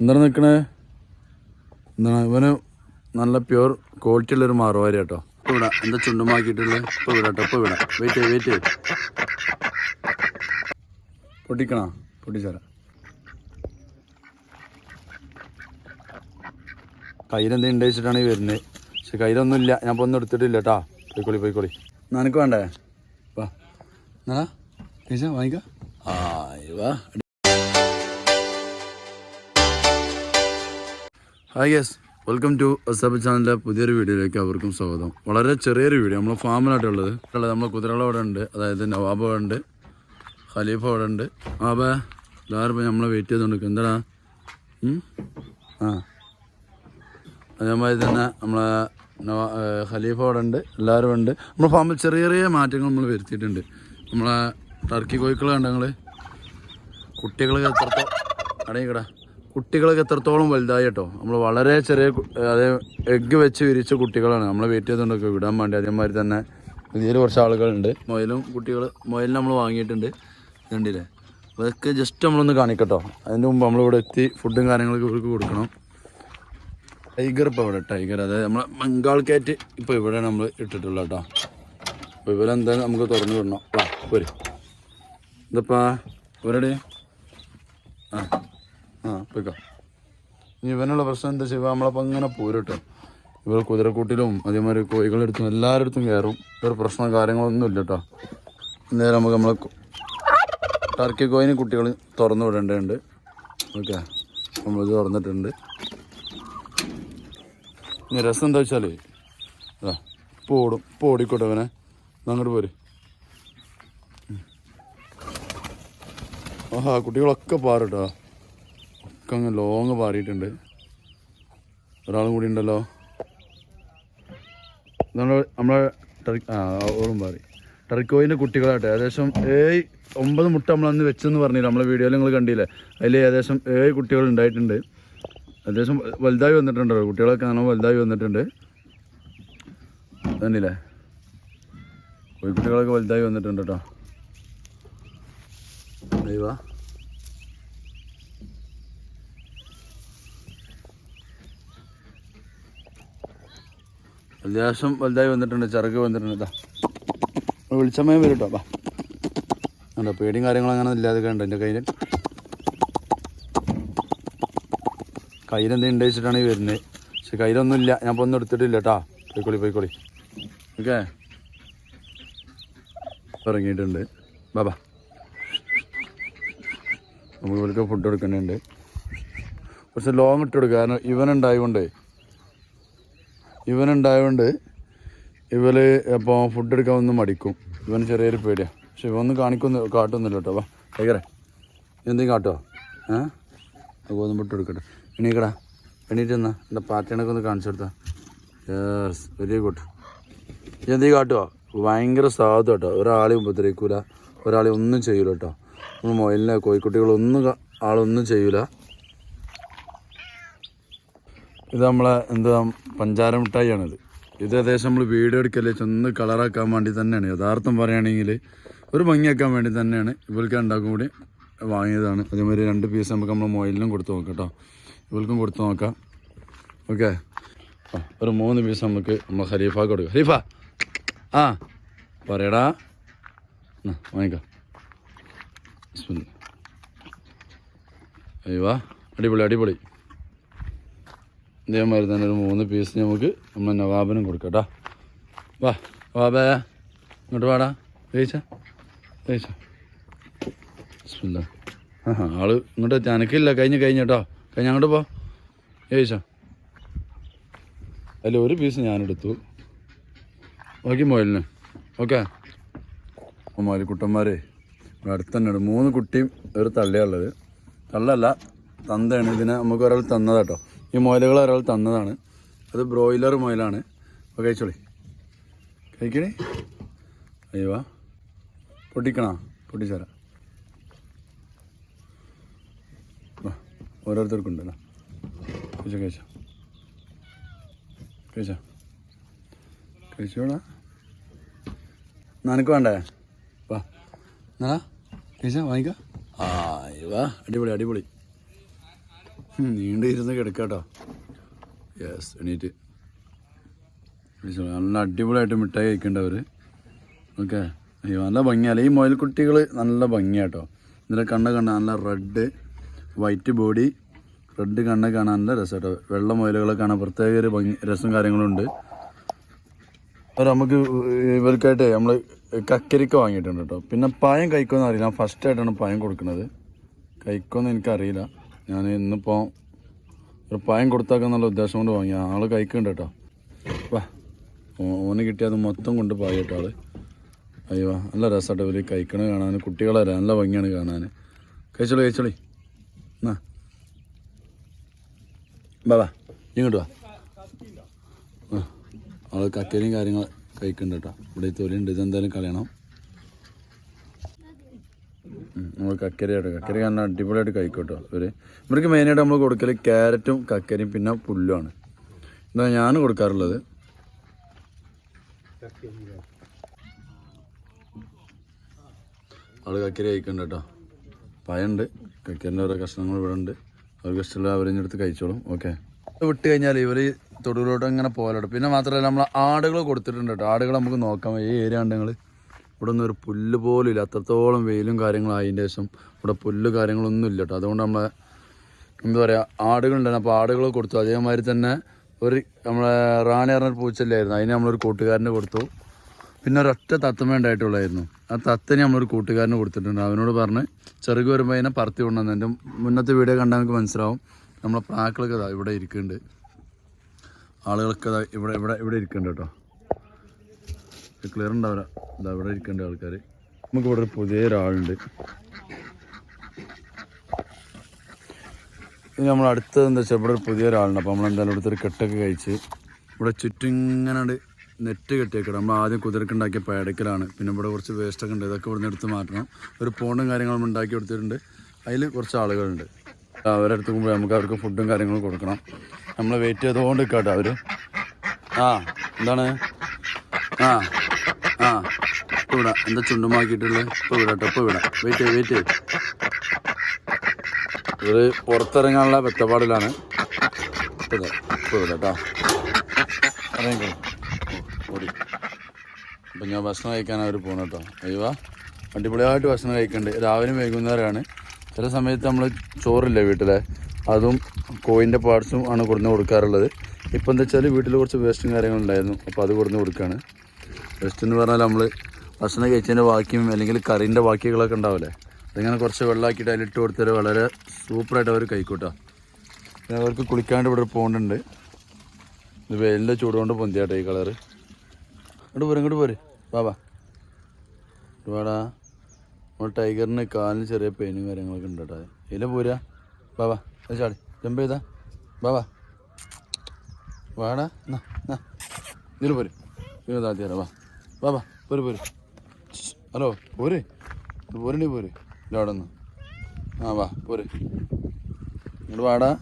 എന്താണ് നിൽക്കണേ എന്താണ്? ഇവന് നല്ല പ്യുവർ ക്വാളിറ്റി ഉള്ളൊരു മാറുവാരി കേട്ടോ ഇപ്പോൾ വിടാം എന്താ ചുണ്ടുമാക്കിയിട്ടുള്ളത് ഇപ്പോൾ വിടാം കേട്ടോ ഇപ്പോൾ വിടാം വെയിറ്റ് ചെയ്ത് വെയിറ്റ് ചെയ്ത് പൊട്ടിക്കണോ? പൊട്ടിച്ചേരാ. കയ്യിലെന്തെങ്കിലും ഉണ്ടായിച്ചിട്ടാണ് ഈ വരുന്നത് പക്ഷെ കയ്യിലൊന്നും ഇല്ല ഞാൻ ഇപ്പോൾ ഒന്നും എടുത്തിട്ടില്ല കേട്ടാ പോയിക്കോളി പോയിക്കോളി. നിനക്ക് വേണ്ടേ? വാ. എന്നാ കഴിച്ചാ വാങ്ങിക്ക? ആ വാ ഹായ് യെസ് വെൽക്കം ടു അസബ് ചാനലിലെ പുതിയൊരു വീഡിയോയിലേക്ക് അവർക്കും സ്വാഗതം. വളരെ ചെറിയൊരു വീഡിയോ നമ്മൾ ഫാമിലായിട്ടുള്ളത് ഉള്ളത്. നമ്മളെ കുതിരകൾ അവിടെ ഉണ്ട് അതായത് നവാബ് അവിടെ ഉണ്ട് ഖലീഫ അവിടെ ഉണ്ട്. ആബ എല്ലാവരും നമ്മളെ വെയിറ്റ് ചെയ്തുകൊണ്ട് എന്താടാ? ഉം? ആ. അതേമാതിരി തന്നെ നമ്മളെ നവാ ഖലീഫ അവിടെ ഉണ്ട് എല്ലാവരും ഉണ്ട്. നമ്മുടെ ഫാമിൽ ചെറിയ ചെറിയ മാറ്റങ്ങൾ നമ്മൾ വരുത്തിയിട്ടുണ്ട്. നമ്മളെ ടർക്കി കോഴിക്കൾ ഞങ്ങൾ കുട്ടികൾ എത്രത്തോളം അടങ്ങിക്കടാ. കുട്ടികളൊക്കെ എത്രത്തോളം വലുതായി കേട്ടോ. നമ്മൾ വളരെ ചെറിയ അതായത് അതേ എഗ്ഗ് വെച്ച് വിരിച്ച കുട്ടികളാണ്. നമ്മൾ വെയിറ്റ് ചെയ്തുകൊണ്ടൊക്കെ വിടാൻ വേണ്ടി അതേമാതിരി തന്നെ ഇതിൽ കുറച്ച് ആളുകളുണ്ട്. മൊയിലും കുട്ടികൾ മൊയിൽ നമ്മൾ വാങ്ങിയിട്ടുണ്ട്. കണ്ടില്ലേ അതൊക്കെ ജസ്റ്റ് നമ്മളൊന്ന് കാണിക്കട്ടോ. അതിന്റെ മുമ്പ് നമ്മളിവിടെ എത്തി ഫുഡും കാര്യങ്ങളൊക്കെ ഇവർക്ക് കൊടുക്കണം. ടൈഗർ ഇപ്പോൾ ഇവിടെ ടൈഗർ അതായത് നമ്മളെ ബംഗാൾ കാറ്റ് ഇപ്പോൾ ഇവിടെ നമ്മൾ ഇട്ടിട്ടുള്ളത് കേട്ടോ. അപ്പോൾ ഇവരെന്തായാലും നമുക്ക് തുറന്നു വിടണം. പോര്. ഇതപ്പാ? ഇവരുടെ? ആ. ആ പോയിക്കോ. ഇനി ഇവനുള്ള പ്രശ്നം എന്താ ചെയ്യുക? നമ്മളപ്പോൾ അങ്ങനെ പോരട്ടെ. ഇവർ കുതിരക്കൂട്ടിലും അതേമാതിരി കോഴികളെടുത്തും എല്ലാവരുടെ കയറും. ഇവർ പ്രശ്നം കാര്യങ്ങളൊന്നും ഇല്ല കേട്ടോ എന്തായാലും നമുക്ക് നമ്മളെ കു- ടർക്കി കോയിന് കുട്ടികൾ തുറന്നു വിടേണ്ടതുണ്ട്. ഓക്കെ. നമ്മളിത് തുറന്നിട്ടുണ്ട്. ഇനി രസം എന്താ വെച്ചാൽ അതാ ഇപ്പോൾ ഇപ്പോൾ ഓടിക്കോട്ടെ അവനെ. അങ്ങോട്ട് പോര്. ആഹാ കുട്ടികളൊക്കെ പാറട്ടോ ഒക്കെ ലോങ് പാടിയിട്ടുണ്ട്. ഒരാളും കൂടി ഉണ്ടല്ലോ. നമ്മളെ ടർക്കി ആ ഓളും പാറി ടർക്കോയിന്റെ കുട്ടികളാട്ടെ. ഏകദേശം ഏഴ് ഒമ്പത് മുട്ട നമ്മൾ അന്ന് വെച്ചെന്ന് പറഞ്ഞില്ല? നമ്മളെ വീഡിയോയിൽ നിങ്ങൾ കണ്ടില്ലേ? അതിൽ ഏകദേശം ഏഴ് കുട്ടികൾ ഉണ്ടായിട്ടുണ്ട്. ഏകദേശം വലുതായി വന്നിട്ടുണ്ടല്ലോ. കുട്ടികളൊക്കെ കാണാൻ വലുതായി വന്നിട്ടുണ്ട്. തന്നില്ലേ കോഴിക്കുട്ടികളൊക്കെ വലുതായി വന്നിട്ടുണ്ട് കേട്ടോ ദൈവ. അത്യാവശ്യം വലുതായി വന്നിട്ടുണ്ട് ചിറക് വന്നിട്ടുണ്ട് ഇതാ വെളിച്ചമയം വരും കേട്ടോ കണ്ടോ പേടിയും കാര്യങ്ങളും അങ്ങനെ ഇല്ലാതെ കണ്ടോ എന്റെ കയ്യിൽ കയ്യിലെന്തെങ്കിലും ഉണ്ടായിച്ചിട്ടാണ് ഈ വരുന്നത്. പക്ഷെ കയ്യിലൊന്നും ഇല്ല ഞാൻ ഇപ്പോൾ ഒന്നും എടുത്തിട്ടില്ല കേട്ടാ പോയിക്കോളി പോയിക്കോളി. ഓക്കെ. ഇറങ്ങിയിട്ടുണ്ട്. ബാബാ നമുക്ക് ഇവർക്ക് ഫുഡ് കൊടുക്കുന്നുണ്ട് കുറച്ച് ലോങ് ഇട്ട് കൊടുക്കുക കാരണം ഇവനുണ്ടായതുകൊണ്ട് ഇവനുണ്ടായതുകൊണ്ട് ഇവർ അപ്പോൾ ഫുഡ് എടുക്കാൻ ഒന്ന് മടിക്കും. ഇവന് ചെറിയൊരു പേടിയാണ് പക്ഷെ ഇവൊന്നും കാണിക്കൊന്നും കാട്ടൊന്നുമില്ല കേട്ടോ. വാ ഭയങ്കര എന്തെങ്കിലും കാട്ടോ? ഏ? ഗോതമ്പ് ഇട്ട് കൊടുക്കട്ടെ. എണീക്കടാ. എണീറ്റ് എന്നാ എന്റെ പാറ്റേണൊക്കെ ഒന്ന് കാണിച്ചു കൊടുത്താ? യെസ് വെരി ഗുഡ് എന്തെങ്കിലും കാട്ടുമോ ഭയങ്കര സാധു കേട്ടോ. ഒരാളെയും ഉപദ്രവിക്കൂല. ഒരാളെ ഒന്നും ചെയ്യൂല കേട്ടോ. മൊയിലിനെ കോഴിക്കുട്ടികളൊന്നും ആളൊന്നും ചെയ്യൂല. ഇത് നമ്മളെ എന്താ പഞ്ചാര മിഠായിയാണിത്. ഇത് ഏകദേശം നമ്മൾ വീഡിയോ എടുക്കല്ലേ ചെന്ന് കളറാക്കാൻ വേണ്ടി തന്നെയാണ്. യഥാർത്ഥം പറയുകയാണെങ്കിൽ ഒരു ഭംഗിയാക്കാൻ വേണ്ടി തന്നെയാണ്. ഇവർക്ക് ഉണ്ടാക്കും കൂടി വാങ്ങിയതാണ്. അതേമാതിരി രണ്ട് പീസ് നമുക്ക് നമ്മൾ മൊയിലിനും കൊടുത്ത് നോക്കാം കേട്ടോ. ഇവൾക്കും കൊടുത്ത് നോക്കാം. ഓക്കെ ഒരു മൂന്ന് പീസ് നമുക്ക് നമ്മൾ ഹരീഫ കൊടുക്കാം. ഹരീഫ ആ പറയടാ. വാങ്ങിക്കാം. അയ്യോ അടിപൊളി അടിപൊളി. ഇതേമാതിരി തന്നെ ഒരു മൂന്ന് പീസ് നമുക്ക് നമ്മൾ നവാബിനും കൊടുക്കട്ടോ കേട്ടോ വാ വാബേ ഇങ്ങോട്ട് വാടാ. ജയിച്ച ജയിച്ച ബിസ്മില്ലാ. ആഹാ ആൾ ഇങ്ങോട്ട് ചനക്കില്ല കഴിഞ്ഞ് കഴിഞ്ഞ കേട്ടോ കഴിഞ്ഞ അങ്ങോട്ട് പോ. ജയിച്ച അതിൽ ഒരു പീസ് ഞാനെടുത്തു. ബാക്കി മൊയിലിന് ഓക്കെ. മോലി കുട്ടന്മാരെ ഇവിടെ അടുത്ത് മൂന്ന് കുട്ടിയും ഒരു തള്ളയുള്ളത് തള്ളല്ല തന്തയാണ്. ഇതിനെ നമുക്ക് ഒരാൾ തന്നതാട്ടോ ഈ മുയലുകൾ ഒരാൾ തന്നതാണ്. അത് ബ്രോയിലർ മുയലാണ്. അപ്പോൾ കഴിച്ചോളി. കഴിക്കണേ? അയ്യോ പൊട്ടിക്കണോ? പൊട്ടിച്ചേരാ. ഓരോരുത്തർക്കും ഉണ്ടല്ലോ കഴിച്ചോ കഴിച്ചോ. കഴിച്ചോ. കഴിച്ചോടാ. നനക്ക് വേണ്ടേ? വാ. എന്നാ കഴിച്ചാ വാങ്ങിക്കാം. ആ വാ അടിപൊളി അടിപൊളി. നീണ്ട് ഇരുന്ന് കിടക്കാട്ടോ. യെസ് എണീറ്റ്. നല്ല അടിപൊളിയായിട്ട് മിഠായി കഴിക്കേണ്ടവർ ഓക്കെ അയ്യോ നല്ല ഭംഗിയല്ല ഈ മുയൽക്കുട്ടികൾ നല്ല ഭംഗിയാട്ടോ. ഇതിന്റെ കണ്ണ് കാണാൻ നല്ല റെഡ് വൈറ്റ് ബോഡി റെഡ് കണ്ണ് കാണാൻ നല്ല രസമാട്ടോ വെള്ള മുയലുകളെ കാണാൻ പ്രത്യേക ഒരു ഭംഗി രസം കാര്യങ്ങളും ഉണ്ട് അപ്പോൾ നമുക്ക് ഇവർക്കായിട്ട് നമ്മൾ കക്കരിക്ക വാങ്ങിയിട്ടുണ്ട് കേട്ടോ. പിന്നെ പായം കഴിക്കുമെന്ന് അറിയില്ല. ഫസ്റ്റ് ആയിട്ടാണ് പായം കൊടുക്കുന്നത്. കഴിക്കുമെന്ന് എനിക്കറിയില്ല. ഞാൻ ഇന്നിപ്പോൾ ഒരു പായം കൊടുത്താക്കാന്നുള്ള ഉദ്ദേശം കൊണ്ട് വാങ്ങി ആൾ കഴിക്കണ്ട കേട്ടോ. വാ. ഓന് കിട്ടിയത് മൊത്തം കൊണ്ട് പായ കേട്ടോ ആൾ. അയ്യോ നല്ല രസമായിട്ട് ഇവർ കഴിക്കണ കാണാൻ കുട്ടികളെ നല്ല ഭംഗിയാണ് കാണാൻ കഴിച്ചോളി കഴിച്ചോളി. എന്നാ. ബാ ഇങ്ങോട്ട് വാ. ആൾ കക്കരിയും കാര്യങ്ങൾ കഴിക്കണ്ട കേട്ടോ. ഇവിടെ തൊലിയുണ്ട്. ഇതെന്തായാലും കളയണം. നമ്മൾ കക്കരി കേട്ടോ കക്കരി കാരണം അടിപൊളിയായിട്ട് കഴിക്കട്ടോ കേട്ടോ ഇവർ. ഇവർക്ക് മെയിനായിട്ട് നമ്മൾ കൊടുക്കൽ ക്യാരറ്റും കക്കരിയും പിന്നെ പുല്ലുമാണ്. ഇതാ ഞാൻ കൊടുക്കാറുള്ളത്. ആൾ കക്കരി കഴിക്കുന്നുണ്ട് കേട്ടോ. പയുണ്ട് കക്കരിന്റെ ഓരോ കഷ്ണങ്ങൾ ഇവിടെ ഉണ്ട് അവർക്ക് ഇഷ്ടമുള്ള അവരിഞ്ഞെടുത്ത് കഴിച്ചോളും. ഓക്കെ. വിട്ട് കഴിഞ്ഞാൽ ഇവർ തൊടുവിലോട്ട് അങ്ങനെ പോകലോട്ടോ പിന്നെ മാത്രമല്ല നമ്മൾ ആടുകൾ കൊടുത്തിട്ടുണ്ട് കേട്ടോ. ആടുകൾ നമുക്ക് നോക്കാം. ഈ ഏരിയ ഉണ്ടെങ്കിൽ ഇവിടെ നിന്ന് ഒരു പുല്ല് പോലും ഇല്ല. അത്രത്തോളം വെയിലും കാര്യങ്ങളും ആയതിന്റെ ശേഷം ഇവിടെ പുല്ല് കാര്യങ്ങളൊന്നും ഇല്ല കേട്ടോ അതുകൊണ്ട് നമ്മളെ എന്താ പറയുക ആടുകളുണ്ടായിരുന്നു. അപ്പോൾ ആടുകൾ കൊടുത്തു. അതേമാതിരി തന്നെ ഒരു നമ്മളെ റാണി പറഞ്ഞൊരു പൂച്ചല്ലായിരുന്നു അതിന് നമ്മളൊരു കൂട്ടുകാരന് കൊടുത്തു. പിന്നെ ഒരൊറ്റ തത്തമ്മ ഉണ്ടായിട്ടുള്ളായിരുന്നു. ആ തത്തനെ നമ്മളൊരു കൂട്ടുകാരന് കൊടുത്തിട്ടുണ്ട്. അവനോട് പറഞ്ഞ് ചെറുക്ക് വരുമ്പോൾ അതിനെ പറത്തി കൊണ്ടുവന്നു എന്റെ മുന്നത്തെ വീഡിയോ കണ്ടാൽ നമുക്ക് മനസ്സിലാവും. നമ്മളെ പ്രാക്കളൊക്കെ ഇവിടെ ഇരിക്കുന്നുണ്ട്. ആളുകളൊക്കെ ഇവിടെ ഇവിടെ ഇവിടെ ഇരിക്കുന്നുണ്ട് കേട്ടോ ക്ലിയർ ഉണ്ടാവില്ല ഇതാ ഇവിടെ ഇരിക്കേണ്ട ആൾക്കാർ നമുക്ക് ഇവിടെ ഒരു പുതിയ ഒരാളുണ്ട് ഇനി നമ്മൾ അടുത്തത് എന്താ വെച്ചാൽ ഇവിടെ ഒരു പുതിയ ഒരാളുണ്ട് അപ്പോൾ നമ്മൾ എന്തായാലും ഇവിടുത്തെ ഒരു കെട്ടൊക്കെ കഴിച്ച് ഇവിടെ ചുറ്റും ഇങ്ങനെ നെറ്റ് കെട്ടിയേക്കണം. നമ്മൾ ആദ്യം കുതിരക്കുണ്ടാക്കിയ പേടക്കലാണ്. പിന്നെ ഇവിടെ കുറച്ച് വേസ്റ്റൊക്കെ ഉണ്ട്. ഇതൊക്കെ ഇവിടുന്ന് എടുത്ത് മാറ്റണം. ഒരു പോണ്ടും കാര്യങ്ങളും ഉണ്ടാക്കി കൊടുത്തിട്ടുണ്ട്. അതിൽ കുറച്ച് ആളുകളുണ്ട്. അവരെ അടുത്ത് പോകുമ്പോൾ നമുക്ക് അവർക്ക് ഫുഡും കാര്യങ്ങളും കൊടുക്കണം. നമ്മൾ വെയിറ്റ് ചെയ്തുകൊണ്ട് നിൽക്കാട്ടോ അവർ ആ എന്താണ്? ആ. ഇപ്പോൾ വിടാം എന്താ ചുണ്ടുമാക്കിയിട്ടുള്ളത് ഇപ്പോൾ വിടാം ഇപ്പോൾ വിടാം വെയിറ്റ് വെയിറ്റ് ഇവർ പുറത്തിറങ്ങാനുള്ള വെത്തപ്പാടിലാണ് ഇപ്പൊ ദേ, ഇപ്പൊ ഇവിടെ കേട്ടോ ഇറങ്ങിക്കോ. ഓടി. അപ്പം ഞാൻ ഭക്ഷണം കഴിക്കാൻ അവർ പോകണം കേട്ടോ അയ്യോ അടിപൊളിയായിട്ട് ഭക്ഷണം കഴിക്കുന്നുണ്ട് രാവിലെയും വൈകുന്നേരമാണ്. ചില സമയത്ത് നമ്മൾ ചോറില്ല വീട്ടിലെ? അതും കോയിന്റെ പാർട്സും ആണ് കൊടുന്ന് കൊടുക്കാറുള്ളത്. ഇപ്പം എന്താ വെച്ചാൽ വീട്ടിൽ കുറച്ച് വേസ്റ്റും കാര്യങ്ങളുണ്ടായിരുന്നു അപ്പോൾ അത് കൊടുന്ന് കൊടുക്കുകയാണ് വേസ്റ്റ് എന്ന് പറഞ്ഞാൽ നമ്മൾ ഭക്ഷണം കഴിച്ചതിന്റെ ബാക്കിയും അല്ലെങ്കിൽ കറീന്റെ ബാക്കികളൊക്കെ ഉണ്ടാവില്ലേ? അതിങ്ങനെ കുറച്ച് വെള്ളമാക്കിയിട്ട് അതിലിട്ട് കൊടുത്താൽ വളരെ സൂപ്പറായിട്ട് അവർ കഴിക്കൂട്ടോ. അവർക്ക് കുളിക്കാണ്ട് ഇവിടെ പോകേണ്ടുണ്ട് ഇത് വെയിലിന്റെ ചൂട് കൊണ്ട് പൊന്തിയാട്ടെ ഈ കളർ ഇങ്ങോട്ട് പോരും ഇങ്ങോട്ട് പോര്. ബാബാ ഒരുപാടാ നമ്മൾ ടൈഗറിന് കാലിന് ചെറിയ പെയിനും കാര്യങ്ങളൊക്കെ ഉണ്ട് കേട്ടോ. ഇതിലെ പോരാ. ബാബാ ചാടി. ജമ്പ് ചെയ്താ. ബാബാ വാടാ. എന്നാ എന്നാ ഇതിൽ പോര്. ഇതിന് താത്തിയാറാ വാ. ബാബാ പോര് പോര്. ഹലോ പോര്. പോരണ്ടി പോര്. അവിടെ നിന്ന്. ആ വാ പോര്. ഇങ്ങോട്ട് വാടാ.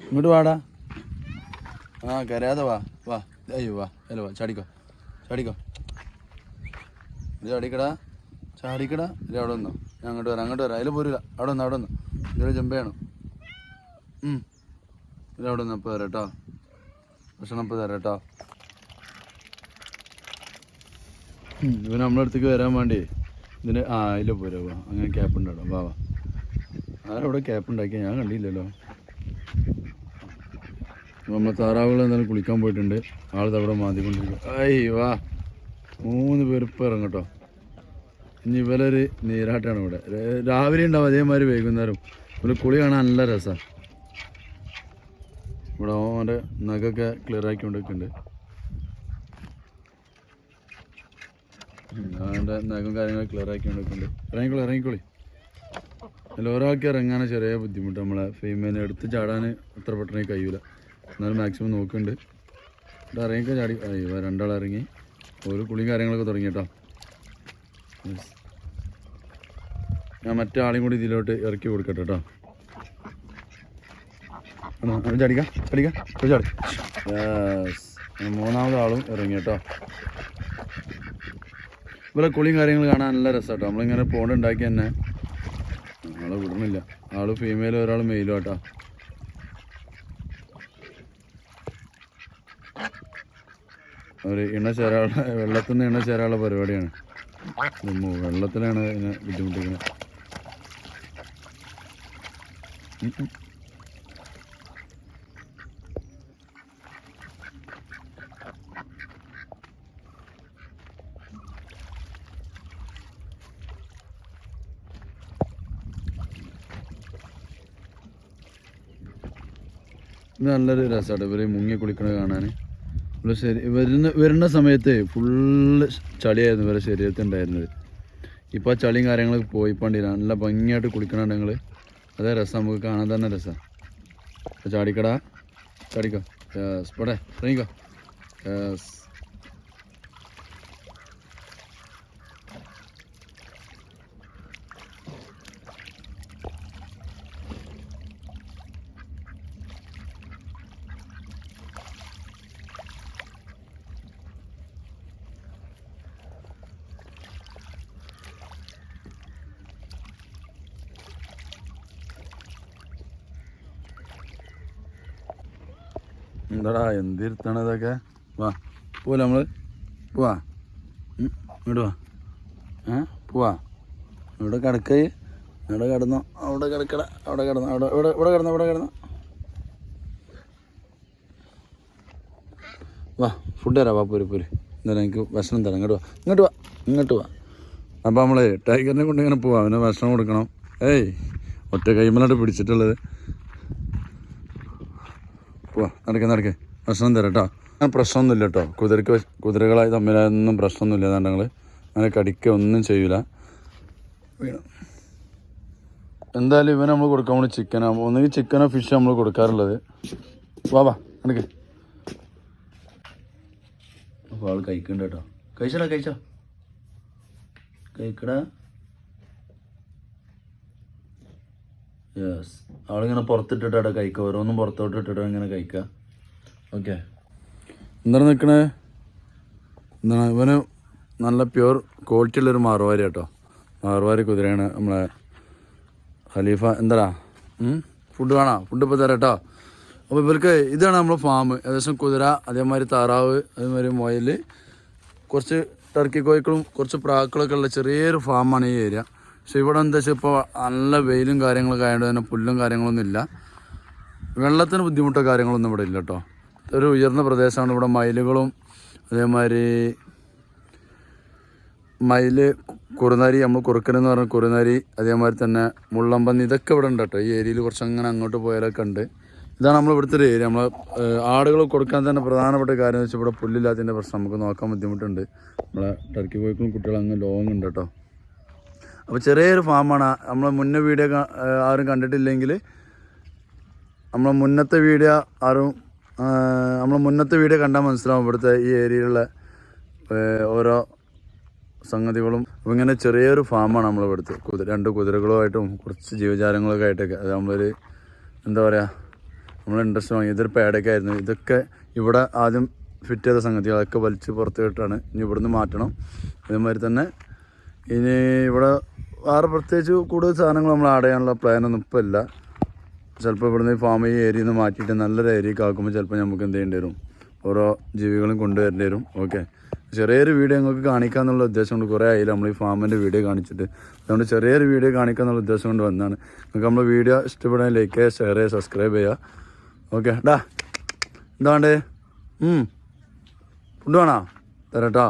ഇങ്ങോട്ട് വാടാ. ആ കരയാതെ വാ. വാ അയ്യോ വാ. ഹലോ വാ ചാടിക്കോ. ചാടിക്കോ. ചാടിക്കടാ. ചാടിക്കടാ. ഇല്ല അവിടെ നിന്നോ. ഞാൻ അങ്ങോട്ട് വരാം അങ്ങോട്ട് വരാം. അതിൽ പോരില്ല അവിടെ നിന്ന് അവിടെ നിന്ന്. ചെയ്യണം. ഉം. ഇല്ല അവിടെ നിന്ന് അപ്പോൾ തരാം കേട്ടോ ഭക്ഷണം ഇപ്പോൾ തരാം കേട്ടോ ഇവൻ നമ്മളെ അടുത്തേക്ക് വരാൻ വേണ്ടി ഇതിന് ആ ഇല്ല പോരാ വാ അങ്ങനെ ക്യാപ്പ് ഉണ്ടാവും വാ വാ. ആരവിടെ ക്യാപ്പ് ഉണ്ടാക്കിയ? ഞാൻ കണ്ടില്ലല്ലോ. നമ്മൾ താറാവുകൾ എന്തായാലും കുളിക്കാൻ പോയിട്ടുണ്ട്. ആൾ അവിടെ മാതിക്കൊണ്ടിരിക്കും ഐ വാ. മൂന്ന് പേര് ഇപ്പം ഇറങ്ങട്ടോ ഇനി ഇവരൊരു നീരാട്ടാണ് ഇവിടെ. രാവിലെ ഉണ്ടാവും അതേമാതിരി വൈകുന്നേരം. ഒരു കുളി കാണാൻ നല്ല രസമാണ് ഇവിടെ ഓന്റെ നഖമൊക്കെ ക്ലിയർ ആക്കിക്കൊണ്ടൊക്കെയുണ്ട് അവന്റെ നഖം കാര്യങ്ങൾ ക്ലിയർ ആക്കിക്കൊണ്ടൊക്കെയുണ്ട് ഇറങ്ങിക്കോളി ഇറങ്ങിക്കോളി. അല്ല ഒരാൾക്ക് ഇറങ്ങാൻ ചെറിയ ബുദ്ധിമുട്ട്. നമ്മളെ ഫീമെയിലിനെ എടുത്ത് ചാടാൻ അത്ര പെട്ടെന്ന് കഴിയൂല. എന്നാലും മാക്സിമം നോക്കുന്നുണ്ട്. ഇവിടെ ഇറങ്ങിക്കോ ചാടി. അയ്യോ രണ്ടാൾ ഇറങ്ങി. ഒരു കുളിയും കാര്യങ്ങളൊക്കെ തുടങ്ങി കേട്ടോ. ഞാൻ മറ്റേ ആളെയും കൂടി ഇതിലോട്ട് ഇറക്കി കൊടുക്കട്ടെ കേട്ടോ. ചടിക്കാം? ചടിക്കാം? ചാടി. യെസ് മൂന്നാമത് ആളും ഇറങ്ങി കേട്ടോ. ഇവിടെ കുളിയും കാര്യങ്ങൾ കാണാൻ നല്ല രസം കേട്ടോ നമ്മളിങ്ങനെ പോണ്ടുണ്ടാക്കി തന്നെ ആളെ വിടുന്നില്ല. ആൾ ഫീമെയിലും ഒരാൾ മെയിലും കേട്ടോ ഒരു ഇണ ചേരാള വെള്ളത്തിൽ നിന്ന് ഇണ ചേരാനുള്ള പരിപാടിയാണ്. വെള്ളത്തിലാണ് ഇതിനെ ബുദ്ധിമുട്ടിക്കുന്നത് നല്ലൊരു രസമാണ് ഇവർ മുങ്ങി കുളിക്കണത് കാണാൻ ഇവിടെ ശരി വരുന്ന വരുന്ന സമയത്ത് ഫുള്ള് ചളിയായിരുന്നു ഇവരെ ശരീരത്തിൽ ഉണ്ടായിരുന്നത്. ഇപ്പോൾ ആ ചളിയും കാര്യങ്ങളൊക്കെ പോയി പണ്ടില്ല നല്ല ഭംഗിയായിട്ട് കുളിക്കണുണ്ട് ഞങ്ങൾ അതേ രസം നമുക്ക് കാണാൻ തന്നെ രസം. ചാടിക്കടാ. ചാടിക്കോ. ഇവിടെ ഇറങ്ങിക്കോ. എന്താടാ എന്തിരുത്താണ് ഇതൊക്കെ? വാ പോ നമ്മൾ പോവാ. ഇങ്ങോട്ട് വാ. ഏ പോവാ. ഇവിടെ കിടക്കേ. ഇവിടെ കിടന്നു. അവിടെ കിടക്കട. അവിടെ കിടന്നു. അവിടെ ഇവിടെ ഇവിടെ കിടന്നു ഇവിടെ കിടന്നു. വാ ഫുഡ് തരാം വാ പോര് പോര്. എന്തായാലും എനിക്ക് ഭക്ഷണം തരാം. ഇങ്ങോട്ട് വാ. ഇങ്ങോട്ട് വാ. ഇങ്ങോട്ട് വാ. അപ്പോൾ നമ്മൾ ടൈഗറിനെ കൊണ്ട് ഇങ്ങനെ പോവാം. അവന് ഭക്ഷണം കൊടുക്കണം. ഏയ് ഒറ്റ കൈമലായിട്ട് പിടിച്ചിട്ടുള്ളത്. പോവാ നടക്കേ നടക്കേ. ഭക്ഷണം തരാം കേട്ടോ. അങ്ങനെ പ്രശ്നമൊന്നുമില്ല കേട്ടോ. കുതിരക്ക് കുതിരകളായി തമ്മിലൊന്നും പ്രശ്നമൊന്നുമില്ല അതുകൊണ്ട് ഞങ്ങൾ അങ്ങനെ കടിക്കുക ഒന്നും ചെയ്യില്ല വീണു. എന്തായാലും ഇവന് നമ്മൾ കൊടുക്കാൻ വേണ്ടി ചിക്കനോ ഒന്നുകിൽ ചിക്കനോ ഫിഷോ നമ്മൾ കൊടുക്കാറുള്ളത്. വാ വാ നടക്ക്. അപ്പോൾ ആൾ കഴിക്കണ്ട കേട്ടോ. കഴിച്ചടാ കഴിച്ചോ. കഴിക്കടാ. യെസ് അവളിങ്ങനെ പുറത്തിട്ടിട്ടാ കഴിക്കുക. ഓരോന്നും പുറത്തോട്ട് ഇട്ടിട്ട് ഇങ്ങനെ കഴിക്കുക. ഓക്കെ എന്താണ് നിൽക്കണേ? എന്താണ്? ഇവന് നല്ല പ്യുവർ ക്വാളിറ്റി ഉള്ളൊരു മാറുവാരി കേട്ടോ മാറുവാരി കുതിരയാണ് നമ്മളെ ഖലീഫ. എന്താടാ? ഫുഡ് വേണോ? ഫുഡ് ഇപ്പോൾ തരാം കേട്ടോ അപ്പോൾ ഇവർക്ക് ഇതാണ് നമ്മളെ ഫാം ഏകദേശം കുതിര അതേമാതിരി താറാവ് അതേമാതിരി മൊയൽ കുറച്ച് ടർക്കി കോഴിക്കളും കുറച്ച് പ്രാക്കളൊക്കെ ഉള്ള ചെറിയൊരു ഫാമാണ് ഈ ഏരിയ പക്ഷെ ഇവിടെ എന്താ വെച്ചാൽ ഇപ്പോൾ നല്ല വെയിലും കാര്യങ്ങളൊക്കെ ആയതുകൊണ്ട് തന്നെ പുല്ലും കാര്യങ്ങളൊന്നും ഇല്ല. വെള്ളത്തിന് ബുദ്ധിമുട്ടോ കാര്യങ്ങളൊന്നും ഇവിടെ ഇല്ല കേട്ടോ ഒരു ഉയർന്ന പ്രദേശമാണ് ഇവിടെ മയിലുകളും അതേമാതിരി മയിൽ കുറുനരി നമ്മൾ കുറുക്കനെന്ന് പറഞ്ഞ കുറുനരി അതേമാതിരി തന്നെ മുള്ളമ്പന്നി ഇതൊക്കെ ഇവിടെ ഉണ്ട് കേട്ടോ ഈ ഏരിയയിൽ കുറച്ച് അങ്ങനെ അങ്ങോട്ട് പോയാലൊക്കെ ഉണ്ട്. ഇതാണ് നമ്മൾ ഇവിടുത്തെ ഒരു ഏരിയ. നമ്മൾ ആടുകൾ കൊടുക്കാൻ തന്നെ പ്രധാനപ്പെട്ട കാര്യം എന്ന് വെച്ചാൽ ഇവിടെ പുല്ലില്ലാത്തതിന്റെ പ്രശ്നം. നമുക്ക് നോക്കാൻ ബുദ്ധിമുട്ടുണ്ട്. നമ്മളെ ടർക്കി കോഴിക്കും കുട്ടികൾ അങ്ങ് ലോങ് ഉണ്ട് കേട്ടോ അപ്പോൾ ചെറിയൊരു ഫാമാണ്. നമ്മൾ മുന്നേ വീഡിയോ ആരും കണ്ടിട്ടില്ലെങ്കിൽ നമ്മൾ മുന്നത്തെ വീഡിയോ ആരും നമ്മൾ മുന്നത്തെ വീഡിയോ കണ്ടാൽ മനസ്സിലാവും ഇവിടുത്തെ ഈ ഏരിയയിലുള്ള ഓരോ സംഗതികളും. ഇങ്ങനെ ചെറിയൊരു ഫാമാണ് നമ്മൾ ഇവിടുത്തെ. കുതിര രണ്ട് കുതിരകളുമായിട്ടും കുറച്ച് ജീവജാലങ്ങളൊക്കെ ആയിട്ടൊക്കെ. അത് നമ്മളൊരു എന്താ പറയുക നമ്മൾ ഇൻട്രസ്റ്റ് വാങ്ങി. ഇതൊരു പേടൊക്കെ ആയിരുന്നു ഇതൊക്കെ ഇവിടെ ആദ്യം ഫിറ്റ് ചെയ്ത സംഗതികളൊക്കെ വലിച്ച് പുറത്ത് കിട്ടാണ് ഇനി ഇവിടുന്ന് മാറ്റണം. അതേമാതിരി തന്നെ ഇനി ഇവിടെ വേറെ പ്രത്യേകിച്ച് കൂടുതൽ സാധനങ്ങൾ നമ്മൾ ആഡ് ചെയ്യാനുള്ള പ്ലാനൊന്നും ഇപ്പം ഇല്ല. ചിലപ്പോൾ ഇവിടുന്ന് ഫാം ഈ ഏരിയയിൽ നിന്ന് മാറ്റിയിട്ട് നല്ലൊരു ഏരിയക്ക് ആക്കുമ്പോൾ ചിലപ്പോൾ നമുക്ക് എന്ത് ചെയ്യേണ്ടി വരും? ഓരോ ജീവികളും കൊണ്ടുവരേണ്ടി വരും. ഓക്കെ ചെറിയൊരു വീഡിയോ നിങ്ങൾക്ക് കാണിക്കാന്നുള്ള ഉദ്ദേശം കൊണ്ട് കുറേ ആയില്ല നമ്മൾ ഈ ഫാമിന്റെ വീഡിയോ കാണിച്ചിട്ട്? അതുകൊണ്ട് ചെറിയൊരു വീഡിയോ കാണിക്കുക എന്നുള്ള ഉദ്ദേശം കൊണ്ട് വന്നതാണ്. നിങ്ങൾക്ക് നമ്മൾ വീഡിയോ ഇഷ്ടപ്പെടാൻ ലൈക്ക് ചെയ്യുക ഷെയർ ചെയ്യുക സബ്സ്ക്രൈബ് ചെയ്യുക. ഓക്കെ ഡാ. എന്താണ്ട് ഫുഡ് വേണോ? തരാട്ടോ.